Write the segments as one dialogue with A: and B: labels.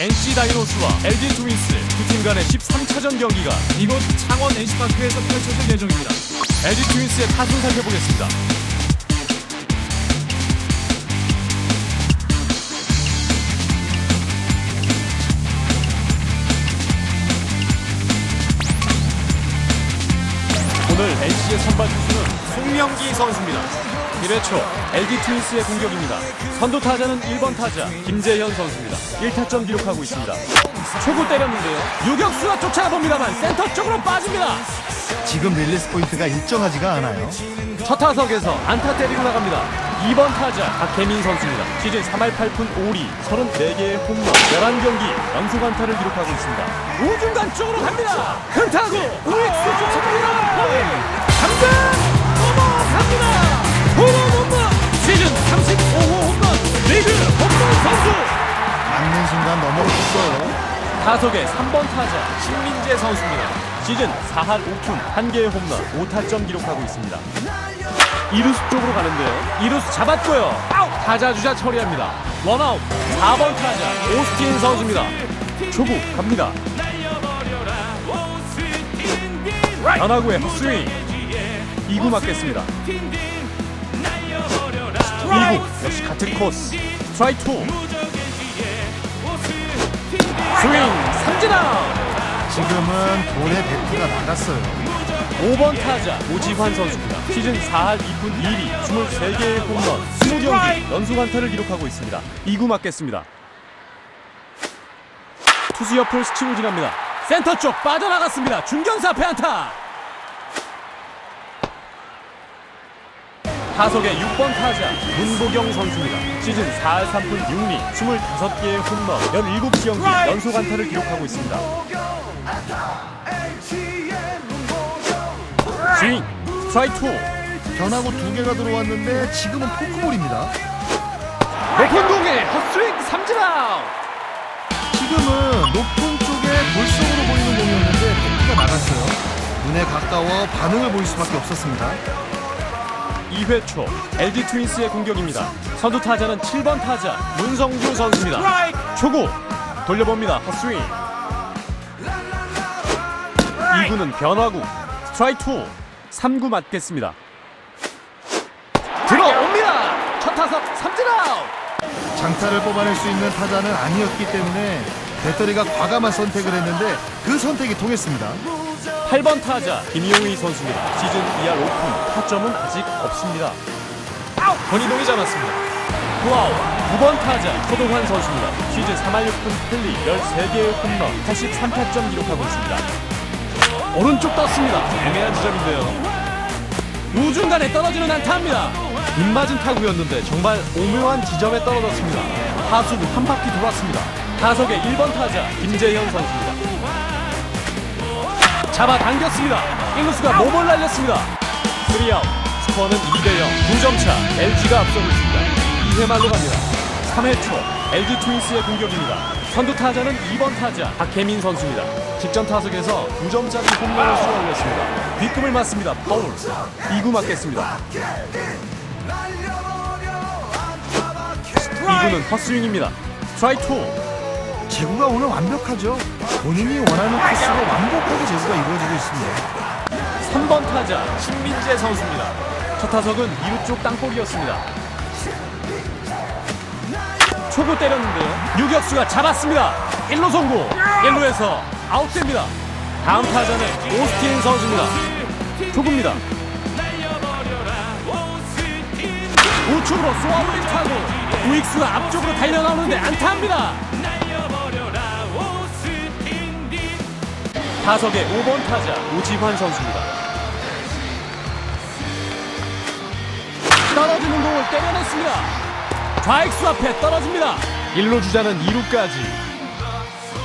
A: NC 다이노스와 LG 트윈스 두 팀 간의 13차전 경기가 이곳 창원 NC파크에서 펼쳐질 예정입니다. LG 트윈스의 타순 살펴보겠습니다. 오늘 NC의 선발 투수는 송명기 선수입니다. 1회 초 LG 트윈스의 공격입니다. 선두 타자는 1번 타자 김재현 선수입니다. 1타점 기록하고 있습니다. 초구 때렸는데요. 유격수가 쫓아갑니다만 센터 쪽으로 빠집니다.
B: 지금 릴리스 포인트가 일정하지가 않아요.
A: 첫 타석에서 안타 때리고 나갑니다. 2번 타자 박혜민 선수입니다. 시즌 3할 8푼 5리 34개의 홈런 11경기 연속 안타를 기록하고 있습니다. 우중간 쪽으로 갑니다. 큰 타구 우익수 쫓아갑니다. 포인 3점 넘어갑니다. 홈런 홈런 시즌 35호 홈런 리그 홈런 선수
B: 맞는 순간 넘어갔어요.
A: 타석의 3번 타자 신민재 선수입니다. 시즌 4할 5푼 1개의 홈런 5타점 기록하고 있습니다. 이루수 쪽으로 가는데요. 이루수 잡았고요. 아웃! 타자 주자 처리합니다. 원아웃 4번 타자 오스틴 선수입니다. 초구 갑니다. 변화구의 헛스윙 2구 맞겠습니다. 2구 역시 같은 코스 스트라이크 2 스윙 삼진 아웃
B: 지금은 볼의 배트가 나갔어요.
A: 5번 타자 오지환 선수입니다. 시즌 4할 2푼 1리 23개의 홈런 20경기 연속 안타를 기록하고 있습니다. 2구 맞겠습니다. 투수 옆을 스치고 지납니다. 센터 쪽 빠져나갔습니다. 중견사 앞에 안타. 타석의 6번 타자 문보경 선수입니다. 시즌 4할 3푼 6리 25개의 홈런 17경기 연속 안타를 기록하고 있습니다. 스윙 스트라이크 2
B: 변하고 두 개가 들어왔는데 지금은 포크볼입니다.
A: 높은 공에 헛스윙 삼진 아웃
B: 지금은 높은 쪽에 볼속으로 보이는 공이었는데 배트가 나갔어요. 눈에 가까워 반응을 보일 수밖에 없었습니다.
A: 2회 초 LG 트윈스의 공격입니다. 선두 타자는 7번 타자 문성주 선수입니다. 초구 돌려봅니다. 헛스윙. 2구는 변화구. 스트라이크 2 3구 맞겠습니다. 들어옵니다. 첫 타석 삼진 아웃.
B: 장타를 뽑아낼 수 있는 타자는 아니었기 때문에 배터리가 과감한 선택을 했는데 그 선택이 통했습니다.
A: 8번 타자 김용희 선수입니다. 시즌 2할 오픈 타점은 아직 없습니다. 권희동이 잡았습니다. 후아웃 9번 타자 허동환 선수입니다. 시즌 3할 6푼 펠리 13개의 홈런 83타점 기록하고 있습니다. 오른쪽 떴습니다. 애매한 지점인데요. 우중간에 떨어지는 안타입니다. 빗맞은 타구였는데 정말 오묘한 지점에 떨어졌습니다. 타수는 한 바퀴 돌았습니다. 타석의 1번 타자 김재현 선수입니다. 잡아당겼습니다. 1루수가 몸을 날렸습니다. 3아웃. 스코어는 2대0. 2점 차. LG가 앞서고 있습니다. 2회 말로 갑니다. 3회 초. LG 트윈스의 공격입니다. 선두 타자는 2번 타자 박혜민 선수입니다. 직전 타석에서 2점짜리 홈런을 쏘아 올렸습니다. 뒷금을 맞습니다. 파울. 2구 맞겠습니다. 2구는 헛스윙입니다. 스트라이크 2.
B: 제구가 오늘 완벽하죠. 본인이 원하는 코스로 완벽하게 제구가 이루어지고 있습니다.
A: 3번 타자 신민재 선수입니다. 첫 타석은 2루 쪽 땅볼이었습니다. 초구 때렸는데요. 유격수가 잡았습니다. 1루 송구. 1루에서 아웃됩니다. 다음 타자는 오스틴 선수입니다. 초구입니다. 우측으로 쏘아올린 타구. 우익수가 앞쪽으로 달려나오는데 안타입니다. 타석의 5번 타자 오지환 선수입니다. 떨어지는 공을 때려냈습니다. 좌익수 앞에 떨어집니다. 1루 주자는 2루까지.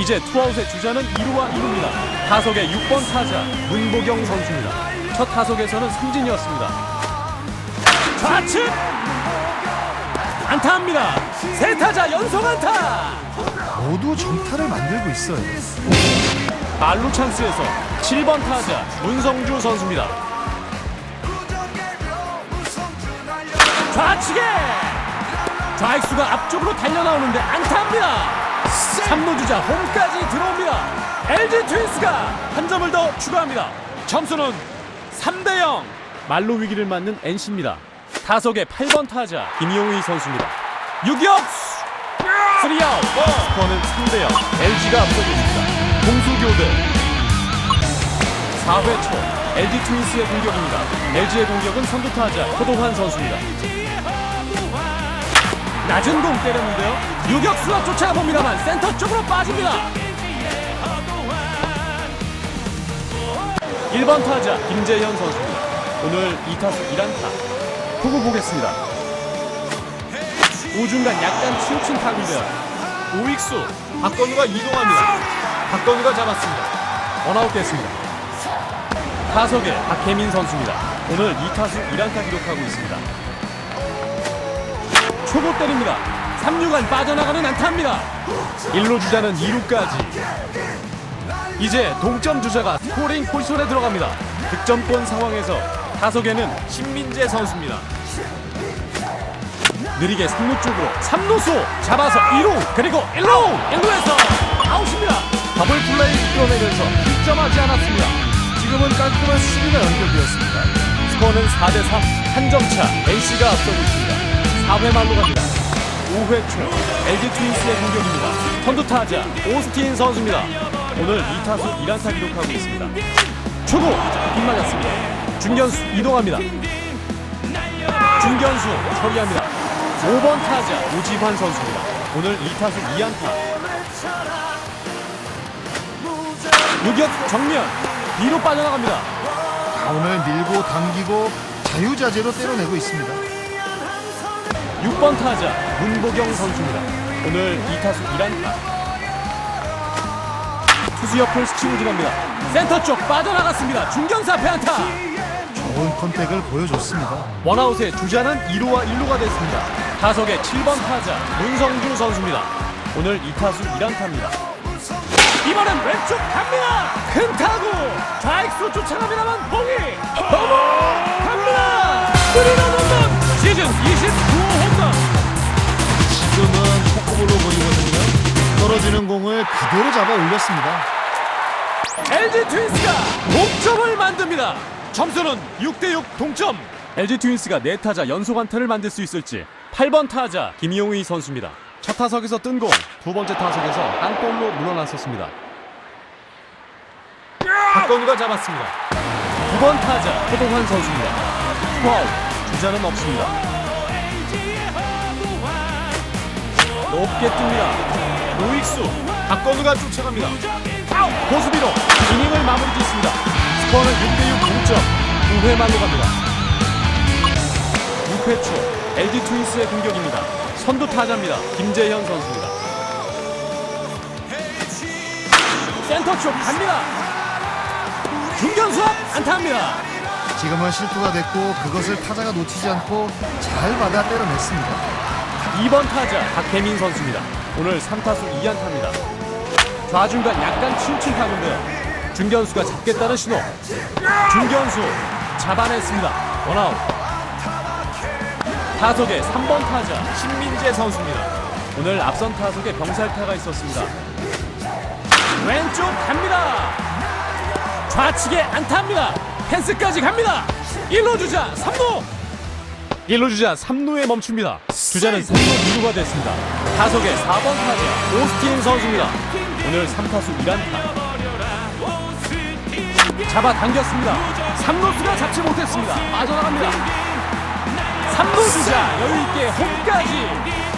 A: 이제 투아웃의 주자는 2루와 1루입니다. 타석의 6번 타자 문보경 선수입니다. 첫 타석에서는 삼진이었습니다. 좌측 안타입니다. 세 타자 연속 안타.
B: 모두 정타를 만들고 있어요.
A: 말루 찬스에서 7번 타자 문성주 선수입니다. 좌측에 좌익수가 앞쪽으로 달려나오는데 안타입니다. 3루 주자 홈까지 들어옵니다. LG 트윈스가 한 점을 더 추가합니다. 점수는 3대 0. 말로 위기를 맞는 NC입니다. 타석의 8번 타자 김용희 선수입니다. 유격수 3아웃 스코어는 3대 0. LG가 앞서고 있습니다. 공수 교대 4회 초 LG 트윈스의 공격입니다. LG의 공격은 선두 타자 허동환 선수입니다. 낮은 공 때렸는데요. 유격수가 쫓아갑니다만 센터 쪽으로 빠집니다. 1번 타자 김재현 선수입니다. 오늘 2타수 1안타. 후보 보겠습니다. 우중간 약간 치우친 타구인데요. 우익수 박건우가 이동합니다. 박건우가 잡았습니다. 원아웃 됐습니다. 타석에 박혜민 선수입니다. 오늘 2타수 1안타 기록하고 있습니다. 초고 때립니다. 3루간 빠져나가는 안타입니다. 1루 주자는 2루까지. 이제 동점 주자가 스코링 포지션에 들어갑니다. 득점권 상황에서 타석에는 신민재 선수입니다. 느리게 3루 쪽으로 3루수 잡아서 2루 그리고 1루 1루에서 아웃입니다. 더블 플레이 이끌어내면서 득점하지 않았습니다.
B: 지금은 깔끔한 수비가 연결되었습니다.
A: 스코어는 4대3 한 점차 NC가 앞서고 있습니다. 4회 말로 갑니다. 5회 초 LG 트윈스의 공격입니다. 선두 타자 오스틴 선수입니다. 오늘 2타수 1안타 기록하고 있습니다. 초구 빗맞았습니다. 중견수 이동합니다. 중견수 처리합니다. 5번 타자 오지환 선수입니다. 오늘 2타수 2안타 유격 정면 뒤로 빠져나갑니다
B: 다운을 밀고 당기고 자유자재로 때려내고 있습니다.
A: 6번 타자 문보경 선수입니다. 오늘 2타수 1안타. 투수 옆을 스치고 지납니다. 센터 쪽 빠져나갔습니다. 중견사 배안타.
B: 좋은 컨택을 보여줬습니다.
A: 원아웃에 주자는 2루와 1루가 됐습니다. 타석의 7번 타자 문성주 선수입니다. 오늘 2타수 1안타입니다. 이번엔 왼쪽 갑니다. 큰 타구 좌익수 쫓아갑니다만 봉이 넘어갑니다. 스리런 홈런 시즌 29호 홈런.
B: 지금은 초코볼로 보이거든요. 떨어지는 공을 그대로 잡아 올렸습니다.
A: LG 트윈스가 동점을 만듭니다. 점수는 6대6 동점. LG 트윈스가 네 타자 연속 안타를 만들 수 있을지 8번 타자 김용희 선수입니다. 첫 타석에서 뜬 공, 두 번째 타석에서 땅볼로 물러났었습니다. 박건우가 잡았습니다. 두 번 타자 허동환 선수입니다. 투아웃, 주자는 없습니다. 높게 뜹니다. 우익수 박건우가 쫓아갑니다. 고수비로 이닝을 마무리 짓습니다. 스코어는 6대6 동점. 9회 말로 갑니다. 6회 초 LG 트윈스의 공격입니다. 선두 타자입니다. 김재현 선수입니다. 센터 쪽 갑니다. 중견수 앞 안타입니다.
B: 지금은 실투가 됐고 그것을 타자가 놓치지 않고 잘 받아 때려냈습니다.
A: 2번 타자 박혜민 선수입니다. 오늘 3타수 2안타입니다. 좌중간 약간 치우친 타구인데요. 중견수가 잡겠다는 신호. 중견수 잡아냈습니다. 원아웃. 타석의 3번 타자 신민재 선수입니다. 오늘 앞선 타석에 병살타가 있었습니다. 왼쪽 갑니다. 좌측에 안타입니다. 펜스까지 갑니다. 1루 주자 3루 1루 주자 3루에 멈춥니다. 주자는 3루 2루가 됐습니다. 타석의 4번 타자 오스틴 선수입니다. 오늘 3타수 1안타. 잡아당겼습니다. 3루수가 잡지 못했습니다. 빠져나갑니다. 3루 주자 여유있게 홈까지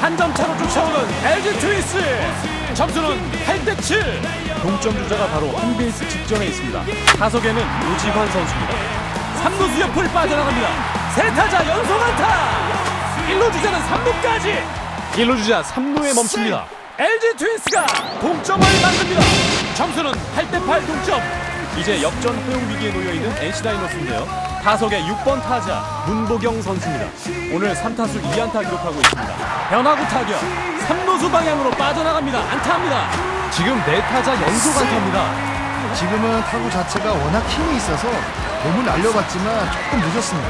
A: 한 점 차로 쫓아오는 LG 트윈스 점수는 8대 7 동점 주자가 바로 홈 베이스 직전에 있습니다. 타석에는 오지환 선수입니다. 3루수 옆을 빠져나갑니다. 세 타자 연속 안타. 1루 주자는 3루까지. 1루 주자 3루에 멈춥니다. LG 트윈스가 동점을 만듭니다. 점수는 8대 8 동점. 이제 역전 허용 위기에 놓여 있는 NC 다이노스인데요. 타석의 6번 타자 문보경 선수입니다. 오늘 3타수 2안타 기록하고 있습니다. 변화구 타격 3루수 방향으로 빠져나갑니다. 안타입니다. 지금 네 타자 연속 안타입니다.
B: 지금은 타구 자체가 워낙 힘이 있어서 몸을 날려봤지만 조금 늦었습니다.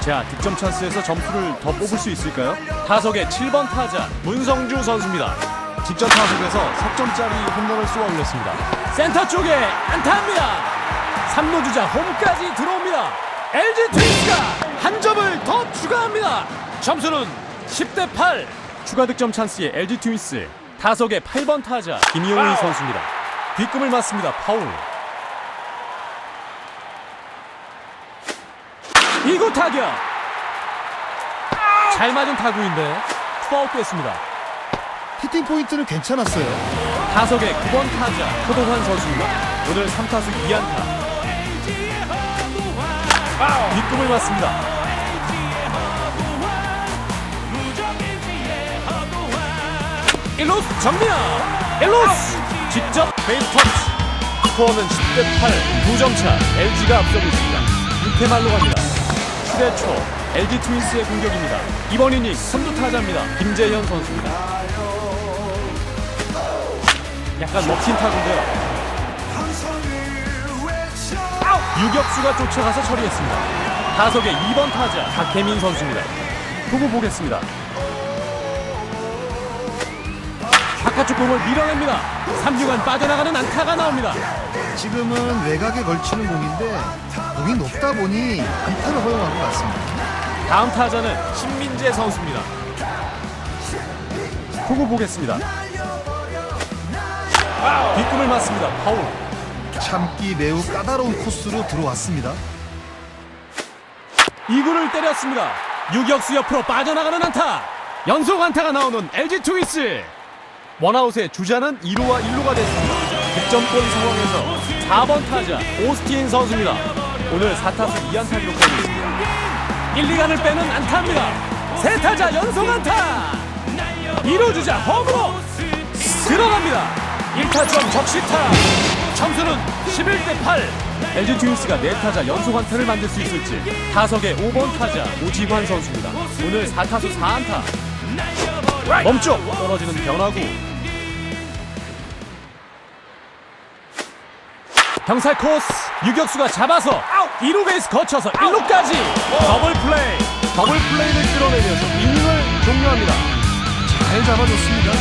A: 자, 득점 찬스에서 점수를 더 뽑을 수 있을까요? 타석의 7번 타자 문성주 선수입니다. 직전 타석에서 석점짜리 홈런을 쏘아 올렸습니다. 센터 쪽에 안타입니다. 3루 주자 홈까지 들어옵니다. LG 트윈스가 한 점을 더 추가합니다. 점수는 10대 8. 추가 득점 찬스의 LG 트윈스. 타석의 8번 타자 김용희 선수입니다. 뒷금을 맞습니다. 파울. 2구 타격. 잘 맞은 타구인데 투아웃 됐습니다.
B: 히팅 포인트는 괜찮았어요.
A: 타석의 9번 타자 허동환 선수입니다. 오늘 3타수 2안타. 뒷꿈을 맞습니다. 일루스 정면! 일루스! 직접 베이스 터치. 스코어는 10대 8, 2점 차. LG가 앞서고 있습니다. 6회 말로 갑니다. 7회 초 LG 트윈스의 공격입니다. 이번 이닝 선두 타자입니다. 김재현 선수입니다. 약간 먹힌 타구인데요. 유격수가 쫓아가서 처리했습니다. 타석의 2번 타자 박혜민 선수입니다. 두고 보겠습니다. 바깥쪽 공을 밀어냅니다. 3루간 빠져나가는 안타가 나옵니다.
B: 지금은 외곽에 걸치는 공인데 공이 높다 보니 안타를 허용한 것 같습니다.
A: 다음 타자는 신민재 선수입니다. 두고 보겠습니다. 뒷꿈을 맞습니다. 파울.
B: 참기 매우 까다로운 코스로 들어왔습니다.
A: 2구를 때렸습니다. 유격수 옆으로 빠져나가는 안타. 연속 안타가 나오는 LG 트윈스. 원아웃의 주자는 2루와 1루가 됐습니다. 득점권 상황에서 4번 타자 오스틴 선수입니다. 오늘 4타수 2안타 기록하고 있습니다. 1, 2간을 빼는 안타입니다. 세 타자 연속 안타. 2루 주자 홈으로 들어갑니다. 1타점 적시타. 점수는 11대 8. LG 트윈스가 4타자 연속 안타를 만들 수 있을지 타석의 5번 타자 오지환 선수입니다. 오늘 4타수 4안타. 멈춰 떨어지는 변화구. 경살 코스 유격수가 잡아서 2루 베이스 거쳐서 1루까지 더블 플레이 더블 플레이를 끌어내면서 이닝을 종료합니다.
B: 잘 잡아줬습니다.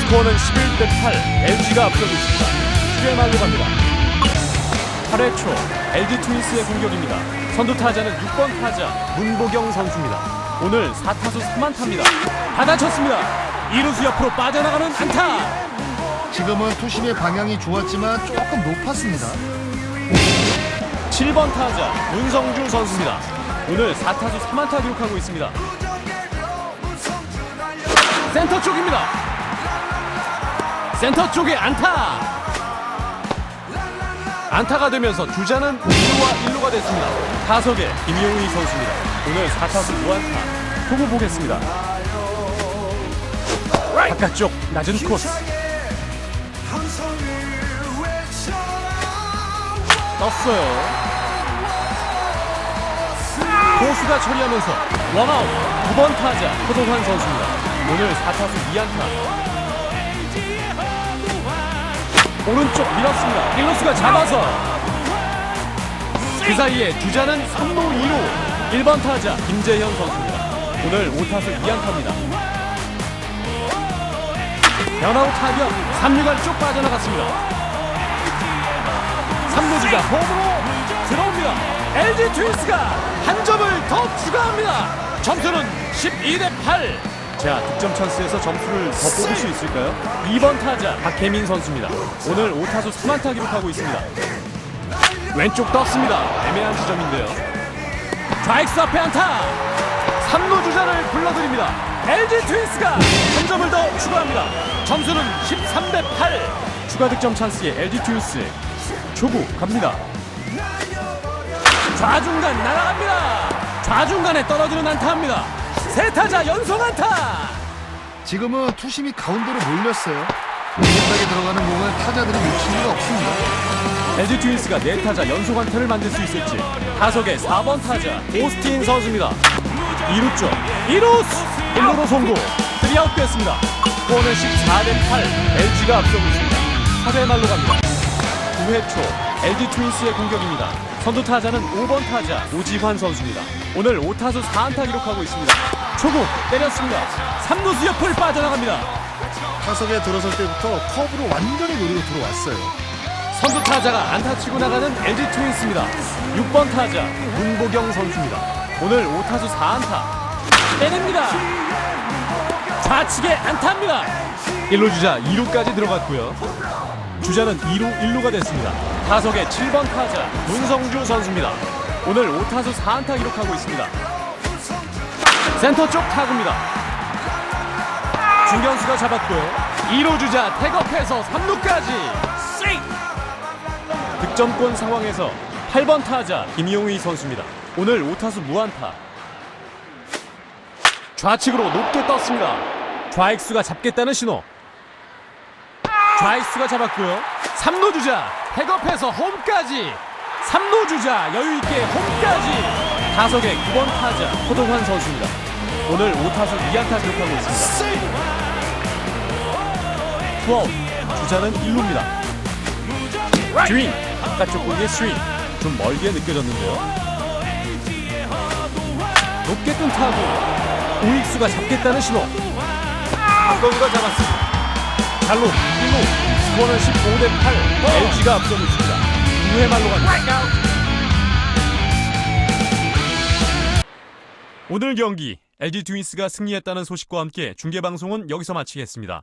A: 스코어는 11대 8 LG가 앞서고 있습니다. 7회 말로 갑니다. 8회 초 LG 트윈스의 공격입니다. 선두 타자는 6번 타자 문보경 선수입니다. 오늘 4타수 3안타입니다. 받아쳤습니다. 이루수 옆으로 빠져나가는 안타.
B: 지금은 투심의 방향이 좋았지만 조금 높았습니다.
A: 7번 타자 문성주 선수입니다. 오늘 4타수 3안타 기록하고 있습니다. 센터 쪽입니다. 센터 쪽에 안타. 안타가 되면서 주자는 2루와 1루가 됐습니다. 타석에 김용희 선수입니다. 오늘 4타수 무안타. 두고 보겠습니다. 바깥쪽 낮은 코스. 떴어요. 고수가 처리하면서 원아웃 9번 타자 허동환 선수입니다. 오늘 4타수 2안타. 오른쪽 밀었습니다. 1루수가 잡아서 그 사이에 주자는 3루 2루 1번 타자 김재현 선수입니다. 오늘 5타수 2안타입니다. 변화우 타격 3루간 쭉 빠져나갔습니다. 3루 주자 홈으로 들어옵니다. LG 트윈스가 한 점을 더 추가합니다. 점수는 12 대 8. 자, 득점 찬스에서 점수를 더 뽑을 수 있을까요? 2번 타자 박혜민 선수입니다. 오늘 5타수 3안타 기록하고 있습니다. 왼쪽 떴습니다. 애매한 지점인데요. 좌익수 앞에 안타. 3루 주자를 불러드립니다. LG 트윈스가 한 점을 더 추가합니다. 점수는 13 대 8. 추가 득점 찬스의 LG 트윈스. 초구 갑니다. 좌중간 날아갑니다. 좌중간에 떨어지는 안타입니다. 세 타자 연속 안타.
B: 지금은 투심이 가운데로 몰렸어요. 공격하게 들어가는 공을 타자들이 놓칠 리가 없습니다.
A: LG 트윈스가 네 타자 연속 안타를 만들 수 있을지 타석의 4번 타자 오스틴 선수입니다. 2루 쪽 2루스 1루로 송구 3아웃 됐습니다. 스코어는 14대 8 LG가 앞서고 있습니다. 8회 말로 갑니다. 9회 초 LG 트윈스의 공격입니다. 선두 타자는 5번 타자 오지환 선수입니다. 오늘 5타수 4안타 기록하고 있습니다. 초구 때렸습니다. 3루수 옆을 빠져나갑니다.
B: 타석에 들어설 때부터 커브로 완전히 노리고 들어왔어요.
A: 선두 타자가 안타 치고 나가는 LG 트윈스입니다. 6번 타자 문보경 선수입니다. 오늘 5타수 4안타 빼냅니다. 좌측에 안타입니다. 1루 주자 2루까지 들어갔고요. 주자는 2루 1루가 됐습니다. 타석의 7번 타자 문성주 선수입니다. 오늘 5타수 4안타 기록하고 있습니다. 센터 쪽 타구입니다. 중견수가 잡았고요. 2루 주자 태업해서 3루까지 득점권 상황에서 8번 타자 김용희 선수입니다. 오늘 5타수 무안타. 좌측으로 높게 떴습니다. 좌익수가 잡겠다는 신호. 좌익수가 잡았고요. 3루 주자 백업해서 홈까지. 3루 주자 여유 있게 홈까지. 타석의 9번 타자 허동환 선수입니다. 오늘 5타수 2안타 기록하고 있습니다. 투아웃 주자는 1루입니다. 스윙 바깥쪽 공의 스윙 좀 멀게 느껴졌는데요 높게 뜬 타구 우익수가 잡겠다는 신호 박건우가 잡았습니다 잘로 1루 스코어는 15 대 8 LG가 앞서고 있습니다. 2회 말로 갑니다. 오늘 경기 LG 트윈스가 승리했다는 소식과 함께 중계방송은 여기서 마치겠습니다